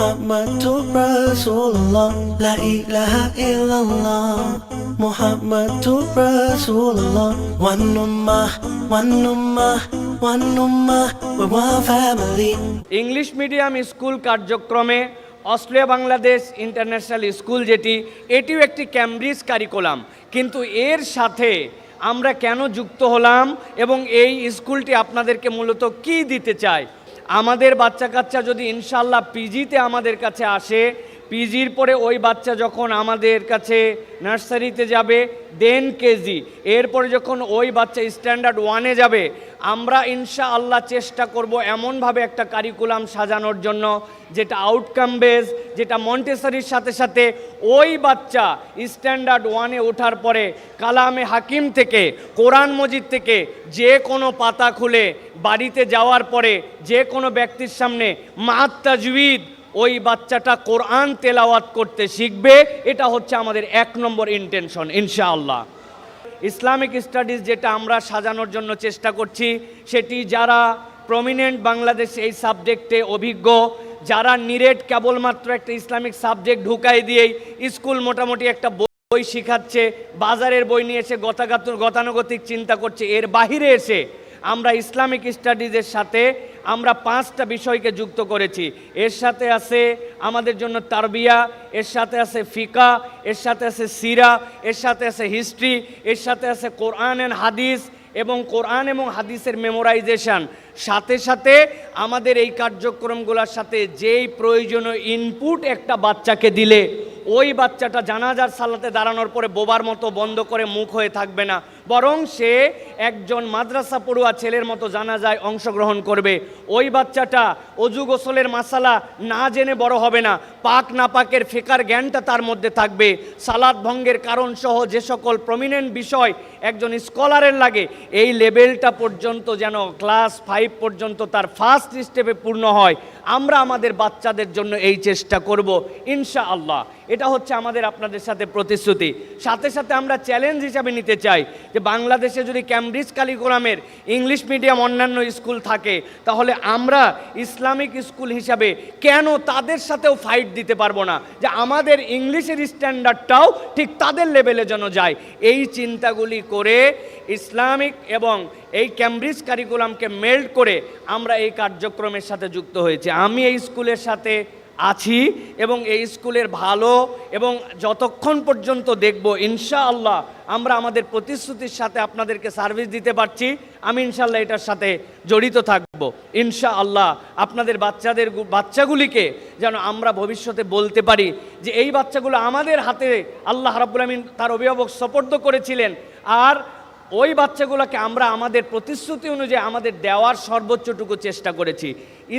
Muhammadur Rasulullah La ilaha illallah. Muhammadur Rasulullah One ummah, one ummah, one ummah. We're one family. English medium school কার্যক্রমে Australia Bangladesh international school যেটি এটিও একটি Cambridge curriculum কিন্তু এর সাথে আমরা কেন যুক্ত হলাম এবং এই স্কুলটি আপনাদেরকে মূলত কি দিতে চায়? আমাদের বাচ্চা কাচ্চা যদি ইনশাল্লাহ পিজিতে আমাদের কাছে আসে, পিজির পরে ওই বাচ্চা যখন আমাদের কাছে নার্সারিতে যাবে, দেন কেজি। এরপরে যখন ওই বাচ্চা স্ট্যান্ডার্ড ওয়ানে যাবে আমরা ইনশা আল্লাহ চেষ্টা করব এমনভাবে একটা কারিকুলাম সাজানোর জন্য, যেটা আউটকাম বেস যেটা মন্টেসারির সাথে সাথে ওই বাচ্চা স্ট্যান্ডার্ড ওয়ানে ওঠার পরে কালামে হাকিম থেকে, কোরআন মজিদ থেকে যে কোনো পাতা খুলে বাড়িতে যাওয়ার পরে যে কোনো ব্যক্তির সামনে মাত্তাজুইদ ওই বাচ্চাটা কোরআন তেলাওয়াত করতে শিখবে, এটা হচ্ছে আমাদের এক নম্বর ইন্টেনশন ইনশাআল্লাহ। ইসলামিক স্টাডিজ যেটা আমরা সাজানোর জন্য চেষ্টা করছি, সেটি যারা প্রমিনেন্ট বাংলাদেশ এই সাবজেক্টে অভিজ্ঞ, যারা নিরেট কেবলমাত্র একটা ইসলামিক সাবজেক্ট ঢুকাই দিয়েই স্কুল মোটামুটি একটা বই শিখাচ্ছে, বাজারের বই নিয়ে এসে গতাগাতুর গতানুগতিক চিন্তা করছে, এর বাহিরে এসে আমরা ইসলামিক স্টাডিজের সাথে আমরা পাঁচটা বিষয়কে যুক্ত করেছি। এর সাথে আছে আমাদের জন্য তারবিয়া, এর সাথে আছে ফিকা, এর সাথে আছে সিরা, এর সাথে আছে হিস্ট্রি, এর সাথে আছে কোরআন অ্যান্ড হাদিস এবং কোরআন এবং হাদিসের মেমোরাইজেশন সাথে সাথে আমাদের এই কার্যক্রমগুলোর সাথে যেই প্রয়োজনীয় ইনপুট একটা বাচ্চাকে দিলে, ওই বাচ্চাটা জানাজার সালাতে দাঁড়ানোর পরে বোবার মতো বন্ধ করে মুখ হয়ে থাকবে না। বরং সে একজন মাদ্রাসা পড়ুয়া ছেলের মতো জানাজায় অংশগ্রহণ করবে। ওই বাচ্চাটা অজু গোসলের মাসালা না জেনে বড় হবে না। পাক না পাকের ফেকার জ্ঞানটা তার মধ্যে থাকবে। সালাদ ভঙ্গের কারণ সহ যে সকল প্রমিনেন্ট বিষয় একজন স্কলারের লাগে, এই লেভেলটা পর্যন্ত যেন ক্লাস ফাইভ পর্যন্ত তার ফার্স্ট স্টেপে পূর্ণ হয়। আমরা আমাদের বাচ্চাদের জন্য এই চেষ্টা করব ইনশা আল্লাহ এটা হচ্ছে আমাদের আপনাদের সাথে প্রতিশ্রুতি। সাথে সাথে আমরা চ্যালেঞ্জ হিসাবে নিতে চাই যে বাংলাদেশে যদি ক্যামব্রিজ কালিকুলামের ইংলিশ মিডিয়াম অন্যান্য স্কুল থাকে, তাহলে আমরা ইসলামিক স্কুল হিসাবে কেন তাদের সাথেও ফাইট দিতে পারব না? যে আমাদের ইংলিশের স্ট্যান্ডার্ডটাও ঠিক তাদের লেভেলে যেন যায়। এই চিন্তাগুলি করে ইসলামিক এবং এই ক্যামব্রিজ কারিকুলামকে মেল্ড করে আমরা এই কার্যক্রমের সাথে যুক্ত হয়েছি। আমি এই স্কুলের সাথে আছি এবং এই স্কুলের ভালো এবং যতক্ষণ পর্যন্ত দেখব, ইনশাআল্লাহ আমরা আমাদের প্রতিশ্রুতির সাথে আপনাদেরকে সার্ভিস দিতে পারছি। আমি ইনশাআল্লাহ এটার সাথে জড়িত থাকব। ইনশাআল্লাহ আপনাদের বাচ্চাদের বাচ্চাগুলিকে যেন আমরা ভবিষ্যতে বলতে পারি যে, এই বাচ্চাগুলো আমাদের হাতে আল্লাহ রাব্বুল আমিন তার অভিভাবক সপর্দ করেছিলেন। আর ওই বাচ্চাগুলোকে আমরা আমাদের প্রতিশ্রুতি অনুযায়ী আমাদের দেওয়ার সর্বোচ্চটুকু চেষ্টা করেছি।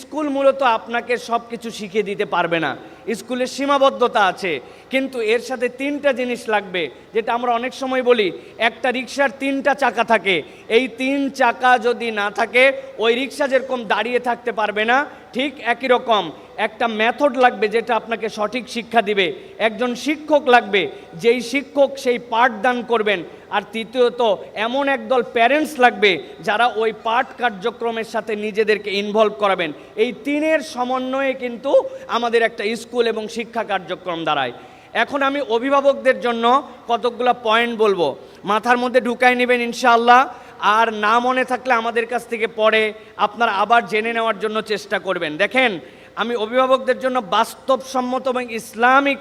স্কুল মূলত আপনাকে সব কিছু শিখিয়ে দিতে পারবে না। স্কুলের সীমাবদ্ধতা আছে। কিন্তু এর সাথে তিনটা জিনিস লাগবে, যেটা আমরা অনেক সময় বলি, একটা রিক্সার তিনটা চাকা থাকে। এই তিন চাকা যদি না থাকে, ওই রিক্সা যেরকম দাঁড়িয়ে থাকতে পারবে না, ঠিক একই রকম। একটা মেথড লাগবে যেটা আপনাকে সঠিক শিক্ষা দিবে। একজন শিক্ষক লাগবে, যেই শিক্ষক সেই পাঠদান করবেন। আর তৃতীয়ত, এমন একদল প্যারেন্টস লাগবে যারা ওই পাঠ কার্যক্রমের সাথে নিজেদেরকে ইনভলভ করাবেন। এই তিনের সমন্বয়ে কিন্তু আমাদের একটা স্কুল এবং শিক্ষা কার্যক্রম দাঁড়ায়। এখন আমি অভিভাবকদের জন্য কতকগুলো পয়েন্ট বলব। মাথার মধ্যে ঢুকাই নেবেন ইনশাআল্লাহ। আর না মনে থাকলে আমাদের কাছ থেকে পরে আপনারা আবার জেনে নেওয়ার জন্য চেষ্টা করবেন। দেখেন, আমি অভিভাবকদের জন্য বাস্তবসম্মত এবং ইসলামিক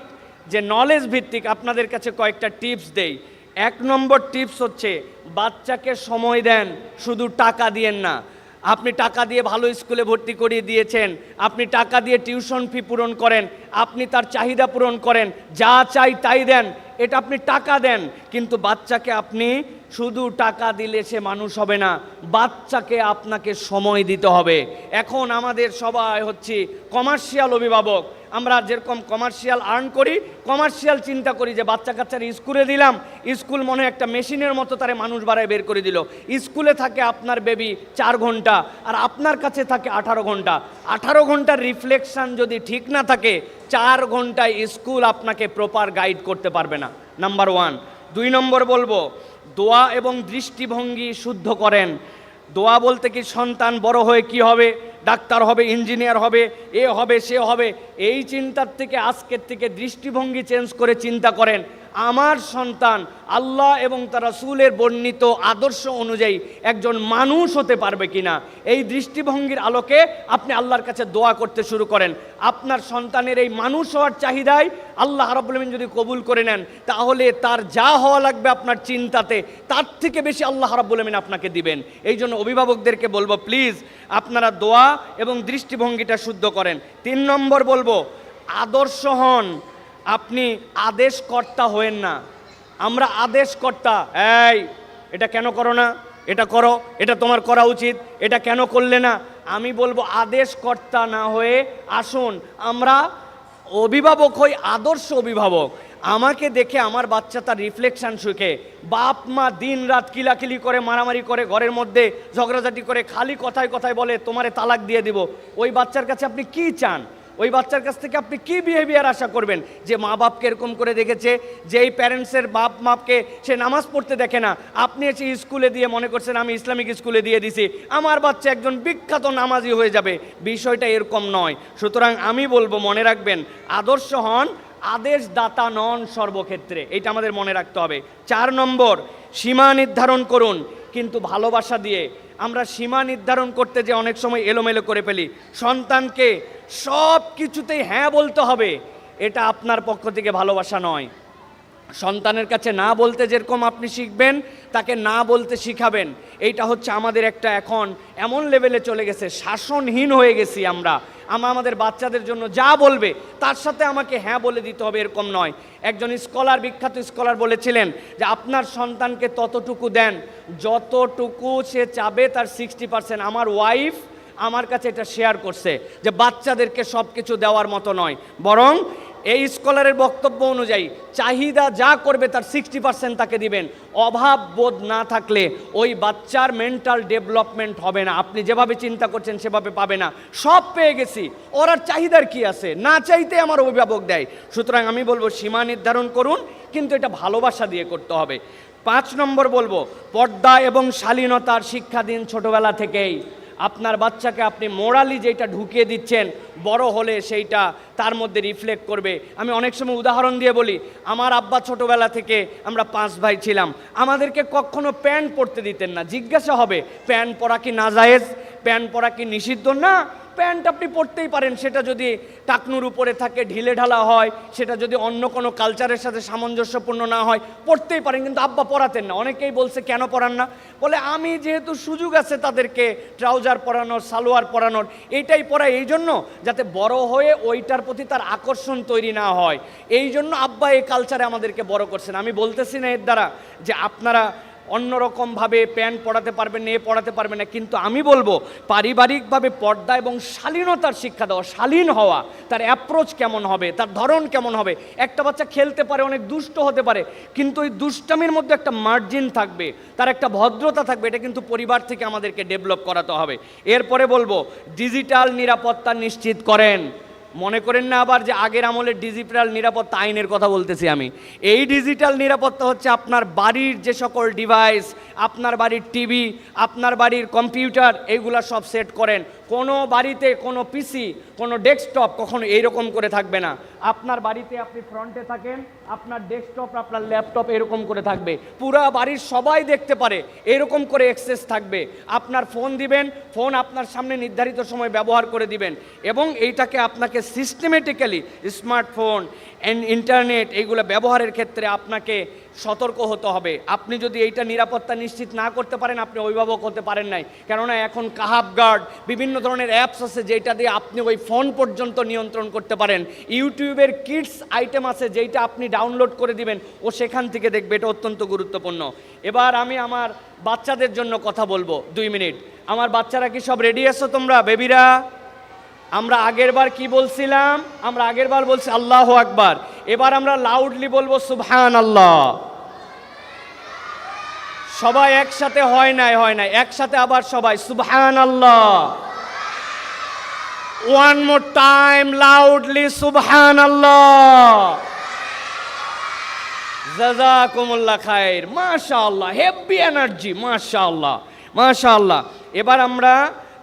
যে নলেজ ভিত্তিক আপনাদের কাছে কয়েকটা টিপস দেই। এক নম্বর টিপস হচ্ছে, বাচ্চাকে সময় দেন, শুধু টাকা দিয়েন না। আপনি টাকা দিয়ে ভালো স্কুলে ভর্তি করিয়ে দিয়েছেন, আপনি টাকা দিয়ে টিউশন ফি পূরণ করেন, আপনি তার চাহিদা পূরণ করেন, যা চাই তাই দেন, এটা আপনি টাকা দেন, কিন্তু বাচ্চাকে আপনি শুধু টাকা দিলে সে মানুষ হবে না, বাচ্চাকে আপনাকে সময় দিতে হবে। এখন আমাদের সবাই হচ্ছে কমার্শিয়াল অভিভাবক। আমরা যেরকম কমার্শিয়াল আর্ন করি কমার্শিয়াল চিন্তা করি যে বাচ্চা কাচ্চার স্কুলে দিলাম, স্কুল মনে একটা মেশিনের মতো তারে মানুষ বাড়ায় বের করে দিল। স্কুলে থাকে আপনার বেবি চার ঘণ্টা, আর আপনার কাছে থাকে আঠারো ঘণ্টা। আঠারো ঘণ্টার রিফ্লেকশন যদি ঠিক না থাকে, চার ঘন্টায় স্কুল আপনাকে প্রপার গাইড করতে পারবে না। নাম্বার ওয়ান দুই নম্বর বলব দোয়া এবং দৃষ্টিভঙ্গি শুদ্ধ করেন। দোয়া বলতে কি সন্তান বড় হয়ে কি হবে, ডাক্তার হবে, ইঞ্জিনিয়ার হবে, এ হবে, সে হবে, এই চিন্তার থেকে, আজকের থেকে দৃষ্টিভঙ্গি চেঞ্জ করে চিন্তা করেন। আমার সন্তান আল্লাহ এবং তার রাসূলের বর্ণিত আদর্শ অনুযায়ী একজন মানুষ হতে পারবে কিনা? এই দৃষ্টিভঙ্গির আলোকে আপনি আল্লাহর কাছে দোয়া করতে শুরু করেন। আপনার সন্তানের এই মানুষ হওয়ার চাহিদায় আল্লাহ রাব্বুল যদি কবুল করে নেন, তাহলে তার যা হওয়া লাগবে আপনার চিন্তাতে, তার থেকে বেশি আল্লাহ রাব্বুল আপনাকে দিবেন। এই জন্য অভিভাবকদেরকে বলব প্লিজ আপনারা দোয়া এবং দৃষ্টিভঙ্গিটা শুদ্ধ করেন। তিন নম্বর বলব, আদর্শ হন। আপনি আদেশকর্তা হয়েন না। আমরা আদেশকর্তা। এই, এটা কেন করো না? এটা করো, এটা তোমার করা উচিত, এটা কেন করলে না? আমি বলব আদেশকর্তা না হয়ে আসুন। আমরা অভিভাবক হই, আদর্শ অভিভাবক। আমাকে দেখে আমার বাচ্চা তার রিফ্লেকশান শিখে। বাপ, মা দিন রাত কিলাকিলি করে, মারামারি করে, ঘরের মধ্যে ঝগড়াঝাটি করে, খালি কথায় কথায় বলে, তোমারে তালাক দিয়ে দিব। ওই বাচ্চার কাছে আপনি কি চান? ওই বাচ্চার কাছ থেকে আপনি কি বিহেভিয়ার আশা করবেন? যে মা বাপকে এরকম করে দেখেছে, যে এই প্যারেন্টসের বাপ মাপকে সে নামাজ পড়তে দেখে না। আপনি এসে স্কুলে দিয়ে মনে করছেন, আমি ইসলামিক স্কুলে দিয়ে দিছি। আমার বাচ্চা একজন বিখ্যাত নামাজি হয়ে যাবে। বিষয়টা এরকম নয়। সুতরাং আমি বলব, মনে রাখবেন, আদর্শ হন আদেশ দাতা নন সর্বক্ষেত্রে। এটা আমাদের মনে রাখতে হবে। চার নম্বর, সীমা নির্ধারণ করুন। কিন্তু ভালোবাসা দিয়ে আমরা সীমা নির্ধারণ করতে যে অনেক সময় এলোমেলো করে ফেলি। সন্তানকে সব কিছুতেই হ্যাঁ বলতে হবে, এটা আপনার পক্ষ থেকে ভালোবাসা নয়। সন্তানের কাছে না বলতে যেরকম আপনি শিখবেন, তাকে না বলতে শিখাবেন। এইটা হচ্ছে আমাদের একটা এখন এমন লেভেলে চলে গেছে, শাসনহীন হয়ে গেছি আমরা। আমরা আমাদের বাচ্চাদের জন্য যা বলবে, তার সাথে আমাকে হ্যাঁ বলে দিতে হবে এরকম নয়। একজন স্কলার বিখ্যাত স্কলার বলেছিলেন যে, আপনার সন্তানকে ততটুকু দেন, যতটুকু সে চাবে তার সিক্সটি পার্সেন্ট আমার ওয়াইফ আমার কাছে এটা শেয়ার করছে যে, বাচ্চাদেরকে সব কিছু দেওয়ার মতো নয়। বরং এই স্কলারের বক্তব্য অনুযায়ী চাহিদা যা করবে তার সিক্সটি পার্সেন্ট তাকে দিবেন। অভাব বোধ না থাকলে ওই বাচ্চার মেন্টাল ডেভেলপমেন্ট হবে না। আপনি যেভাবে চিন্তা করছেন সেভাবে পাবে না। সব পেয়ে গেছি। ওর আর চাহিদার কি আছে? না চাইতে আমার অভিভাবক দেয়। সুতরাং আমি বলব, সীমা নির্ধারণ করুন, কিন্তু এটা ভালোবাসা দিয়ে করতে হবে। পাঁচ নম্বর বলব, পর্দা এবং শালীনতার শিক্ষা দিন ছোটবেলা থেকেই। আপনার বাচ্চাকে আপনি মোরালি যেটা ঢুকিয়ে দিচ্ছেন, বড় হলে সেইটা তার মধ্যে রিফ্লেক্ট করবে। আমি অনেক সময় উদাহরণ দিয়ে বলি, আমার আব্বা ছোটোবেলা থেকে আমরা পাঁচ ভাই ছিলাম। আমাদেরকে কখনো প্যান্ট পরতে দিতেন না। জিজ্ঞাসা হবে, প্যান্ট পরা কি নাজায়েজ? প্যান্ট পরা কি নিষিদ্ধ? না প্যান্ট আপনি পরতেই পারেন, সেটা যদি টাকনুর উপরে থাকে, ঢিলে ঢালা হয়, সেটা যদি অন্য কোনো কালচারের সাথে সামঞ্জস্যপূর্ণ না হয় পড়তেই পারেন, কিন্তু আব্বা পরাতেন না। অনেকেই বলছে, কেন পরান না? বলে, আমি যেহেতু সুযোগ আছে তাদেরকে ট্রাউজার পরানোর, সালোয়ার পরানোর, এইটাই পরাই। এই জন্য যাতে বড় হয়ে ওইটার প্রতি তার আকর্ষণ তৈরি না হয়। এই জন্য আব্বা এই কালচারে আমাদেরকে বড় করছেন। আমি বলতেছি না এর দ্বারা যে আপনারা অন্যরকমভাবে প্যান্ট পড়াতে পারবেন এ পড়াতে পারবেন না। কিন্তু আমি বলব, পারিবারিকভাবে পর্দা এবং শালীনতার শিক্ষা দেওয়া, শালীন হওয়া, তার অ্যাপ্রোচ কেমন হবে, তার ধরন কেমন হবে, একটা বাচ্চা খেলতে পারে, অনেক দুষ্ট হতে পারে, কিন্তু ওই দুষ্টামির মধ্যে একটা মার্জিন থাকবে, তার একটা ভদ্রতা থাকবে, এটা কিন্তু পরিবার থেকে আমাদেরকে ডেভেলপ করাতে হবে। এরপরে বলব ডিজিটাল নিরাপত্তা নিশ্চিত করেন। মনে করেন না আবার যে আগের আমলের ডিজিটাল নিরাপত্তা আইনের কথা বলতেছি আমি। এই ডিজিটাল নিরাপত্তা হচ্ছে আপনার বাড়ির যে সকল ডিভাইস আপনার বাড়ির টিভি আপনার বাড়ির কম্পিউটার এইগুলা সব সেট করেন। কোনো বাড়িতে কোনো পিসি, কোনো ডেস্কটপ কখনো এইরকম করে থাকবে না। আপনার বাড়িতে আপনি ফ্রন্টে থাকেন, আপনার ডেস্কটপ, আপনার ল্যাপটপ এরকম করে থাকবে। পুরা বাড়ির সবাই দেখতে পারে, এরকম করে অ্যাক্সেস থাকবে। আপনার ফোন দিবেন, ফোন আপনার সামনে নির্ধারিত সময় ব্যবহার করে দিবেন। এবং এইটাকে আপনাকে সিস্টেমেটিক্যালি স্মার্টফোন ইন্টারনেট এইগুলো ব্যবহারের ক্ষেত্রে আপনাকে সতর্ক হতে হবে। আপনি যদি এইটা নিরাপত্তা নিশ্চিত না করতে পারেন, আপনি অভিভাবক হতে পারেন নাই। কেননা এখন কাহাব গার্ড, বিভিন্ন ধরনের অ্যাপস আছে যেটা দিয়ে আপনি ওই ফোন পর্যন্ত নিয়ন্ত্রণ করতে পারেন। ইউটিউবের কিডস আইটেম আছে যেটা আপনি ডাউনলোড করে দিবেন, ও সেখান থেকে দেখবে, এটা অত্যন্ত গুরুত্বপূর্ণ। এবার আমি আমার বাচ্চাদের জন্য কথা বলব, দুই মিনিট। আমার বাচ্চারা কি সব রেডি আছো তোমরা, বেবিরা? আমরা আগের বার কি বলছিলাম? আমরা আগের বার বলছি আল্লাহ আকবার। এবার আমরা লাউডলি বলব সুবহান আল্লাহ সবাই একসাথে হয় নাই হয় নাই। একসাথে আবার সবাই সুবহান আল্লাহ ওয়ান মোর টাইম লাউডলি সুবহান আল্লাহ জাজাকুমুল্লাহ খায়ের মাশাআল্লাহ, হেভি এনার্জি, মাশাআল্লাহ মাশাআল্লাহ। এবার আমরা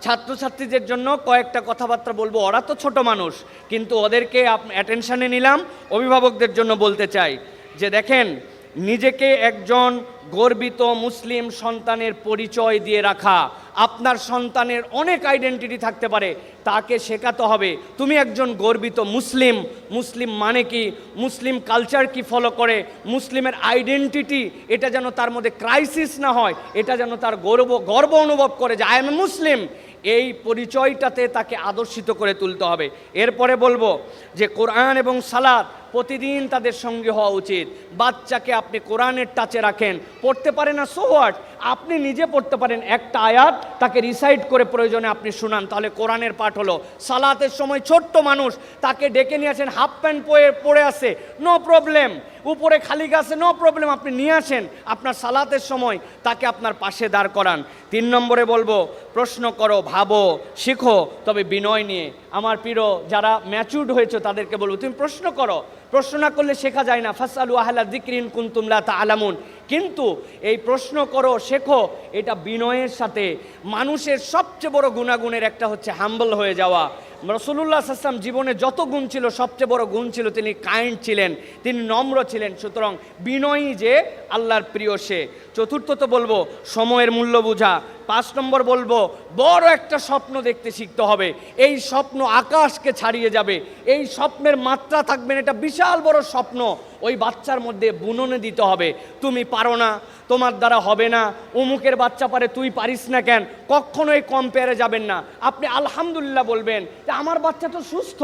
ছাত্রছাত্রীদের জন্য কয়েকটা কথাবার্তা বলব। ওরা তো ছোট মানুষ, কিন্তু ওদেরকে অ্যাটেনশানে নিলাম, অভিভাবকদের জন্য বলতে চাই যে দেখেন, নিজেকে একজন গর্বিত মুসলিম সন্তানের পরিচয় দিয়ে রাখা, আপনার সন্তানের অনেক আইডেন্টিটি থাকতে পারে, তাকে শেখাতে হবে। তুমি একজন গর্বিত মুসলিম মুসলিম মানে কি? মুসলিম কালচার কি ফলো করে? মুসলিমের আইডেন্টিটি এটা যেন তার মধ্যে ক্রাইসিস না হয়, এটা যেন তার গর্ব গর্ব অনুভব করে যে আই এম এ মুসলিম এই পরিচয়টাতে তাকে আদর্শিত করে তুলতে হবে। এরপরে বলব যে কোরআন এবং সালাদ প্রতিদিন তাদের সঙ্গে হওয়া উচিত। বাচ্চাকে আপনি কোরআনের টাচে রাখেন। পড়তে পারে না সো হোয়াট আপনি নিজে পড়তে পারেন একটা আয়াত, তাকে রিসাইড করে প্রয়োজনে আপনি শুনান। তাহলে কোরআনের পাঠ হলো। সালাতের সময় ছোট্ট মানুষ, তাকে ডেকে নিয়ে আসেন হাফ প্যান্ট পরে, পড়ে আসে নো প্রবলেম উপরে খালি গাছে নো প্রবলেম আপনি নিয়ে আসেন, আপনার সালাতের সময় তাকে আপনার পাশে দাঁড় করান। তিন নম্বরে বলব, প্রশ্ন করো, ভাবো, শিখো, তবে বিনয় নিয়ে। আমার প্রিয়, যারা ম্যাচুর্ড হয়েছে, তাদেরকে বলব, তুমি প্রশ্ন করো প্রশ্ন না করলে শেখা যায় না। ফাসালু আহলা দিকরিন কুন্তুমলা তা আলামুন কিন্তু এই প্রশ্ন করো, শেখো, এটা বিনয়ের সাথে। মানুষের সবচেয়ে বড় গুণাগুণের একটা হচ্ছে হাম্বল হয়ে যাওয়া। রসুল্লাহ আসলাম জীবনে যত গুণ ছিল, সবচেয়ে বড় গুণ ছিল তিনি কাইন্ড ছিলেন, তিনি নম্র ছিলেন। সুতরাং বিনয়ী যে আল্লাহর প্রিয় সে। চতুর্থ তো বলব, সময়ের মূল্য বোঝা। পাঁচ নম্বর বলব, বড় একটা স্বপ্ন দেখতে শিখতে হবে। এই স্বপ্ন আকাশকে ছাড়িয়ে যাবে। এই স্বপ্নের মাত্রা থাকবেন এটা বিশাল বড় স্বপ্ন। ওই বাচ্চার মধ্যে বুননে দিতে হবে। তুমি পারো না, তোমার দ্বারা হবে না অমুকের বাচ্চা পারে তুই পারিস না কেন, কখনোই কম্পেয়ারে যাবেন না। আপনি আলহামদুলিল্লাহ বলবেন যে, আমার বাচ্চা তো সুস্থ,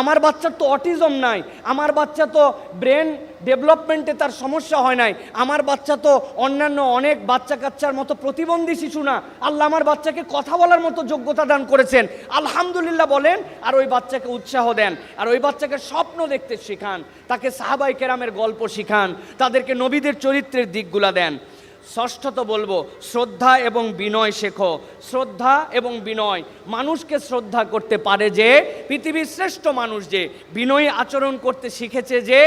আমার বাচ্চার তো অটিজম নাই, আমার বাচ্চা তো ব্রেন ডেভেলপমেন্টে তার সমস্যা হয় নাই। আমার বাচ্চা তো অন্যান্য অনেক বাচ্চা কাচ্চার মতো প্রতিবন্ধী শিশু না। আল্লাহ আমার বাচ্চাকে কথা বলার মতো যোগ্যতা দান করেছেন। আলহামদুলিল্লাহ বলেন, আর ওই বাচ্চাকে উৎসাহ দেন। আর ওই বাচ্চাকে স্বপ্ন দেখতে শেখান। তাকে সাহাবাই কেরামের গল্প শিখান। তাদেরকে নবীদের চরিত্রের দিকগুলা দেন। ষষ্ঠত বলব, শ্রদ্ধা এবং বিনয় শেখো। শ্রদ্ধা এবং বিনয়, মানুষকে শ্রদ্ধা করতে পারে যে, পৃথিবীর শ্রেষ্ঠ মানুষ যে, বিনয়ী আচরণ করতে শিখেছে যে,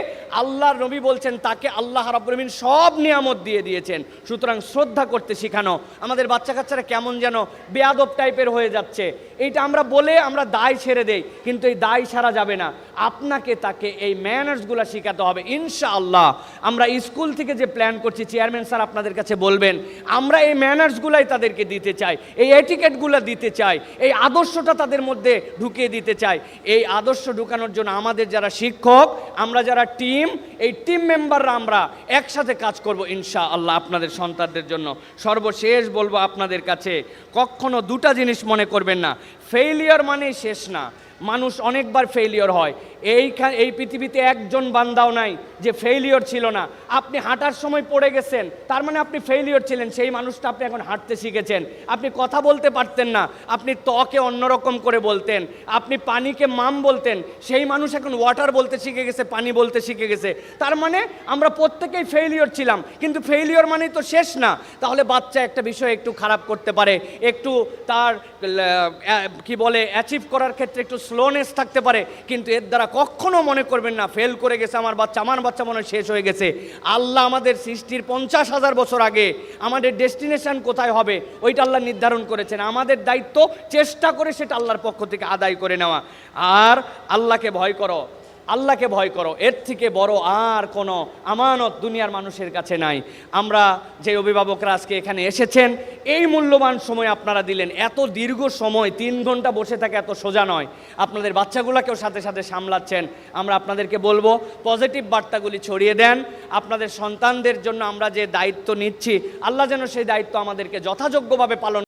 আল্লাহর নবী বলছেন, তাকে আল্লাহ রাব্বুল সব নিয়ামত দিয়ে দিয়েছেন। সুতরাং শ্রদ্ধা করতে শেখানো, আমাদের বাচ্চা কাচ্চারা কেমন যেন বেয়াদব টাইপের হয়ে যাচ্ছে। এইটা আমরা বলে আমরা দায় ছেড়ে দেই, কিন্তু এই দায় ছাড়া যাবে না। আপনাকে তাকে এই ম্যানার্সগুলো শেখাতে হবে, ইনশাআল্লাহ। আমরা স্কুল থেকে যে প্ল্যান করছি চেয়ারম্যান স্যার আপনাদের কাছে বলবেন, আমরা এই ম্যানার্সগুলাই তাদেরকে দিতে চাই, এই এটিকেটগুলো দিতে চাই, এই আদর্শটা তাদের মধ্যে ঢুকিয়ে দিতে চাই। এই আদর্শ ঢুকানোর জন্য আমাদের যারা শিক্ষক, আমরা যারা টিম এই টিম মেম্বাররা আমরা একসাথে কাজ করব ইনশা আল্লাহ আপনাদের সন্তানদের জন্য। সর্বশেষ বলব আপনাদের কাছে, কখনো দুটা জিনিস মনে করবেন না ফেইলিয়ার মানে শেষ না। মানুষ অনেকবার ফেইলিওর হয়। এইখান এই পৃথিবীতে একজন বান্দাও নাই যে ফেইলিওর ছিল না। আপনি হাঁটার সময় পড়ে গেছেন, তার মানে আপনি ফেইলিওর ছিলেন, সেই মানুষটা আপনি এখন হাঁটতে শিখেছেন। আপনি কথা বলতে পারতেন না, আপনি ত্বকে অন্যরকম করে বলতেন, আপনি পানিকে মাম বলতেন, সেই মানুষ এখন ওয়াটার বলতে শিখে গেছে, পানি বলতে শিখে গেছে। তার মানে আমরা প্রত্যেকেই ফেইলিওর ছিলাম, কিন্তু ফেইলিওর মানেই তো শেষ না। তাহলে বাচ্চা একটা বিষয় একটু খারাপ করতে পারে, একটু তার কি বলে অ্যাচিভ করার ক্ষেত্রে একটু স্লোনেস থাকতে পারে, কিন্তু এর দ্বারা কখনও মনে করবেন না ফেল করে গেছে আমার বাচ্চা আমার বাচ্চা মনে শেষ হয়ে গেছে। আল্লাহ আমাদের সৃষ্টির পঞ্চাশ হাজার বছর আগে আমাদের ডেস্টিনেশন কোথায় হবে, ওইটা আল্লাহ নির্ধারণ করেছেন। আমাদের দায়িত্ব চেষ্টা করে সেটা আল্লাহর পক্ষ থেকে আদায় করে নেওয়া। আর আল্লাহকে ভয় করো আল্লাহকে ভয় করো। এর থেকে বড় আর কোনো আমানত দুনিয়ার মানুষের কাছে নাই। আমরা যে অভিভাবকরা আজকে এখানে এসেছেন, এই মূল্যবান সময় আপনারা দিলেন। এত দীর্ঘ সময়, তিন ঘণ্টা বসে থাকে এত সোজা নয়। আপনাদের বাচ্চাগুলোকেও সাথে সাথে সামলাচ্ছেন। আমরা আপনাদেরকে বলব পজিটিভ বার্তাগুলি ছড়িয়ে দেন। আপনাদের সন্তানদের জন্য আমরা যে দায়িত্ব নিচ্ছি, আল্লাহ যেন সেই দায়িত্ব আমাদেরকে যথাযোগ্যভাবে পালন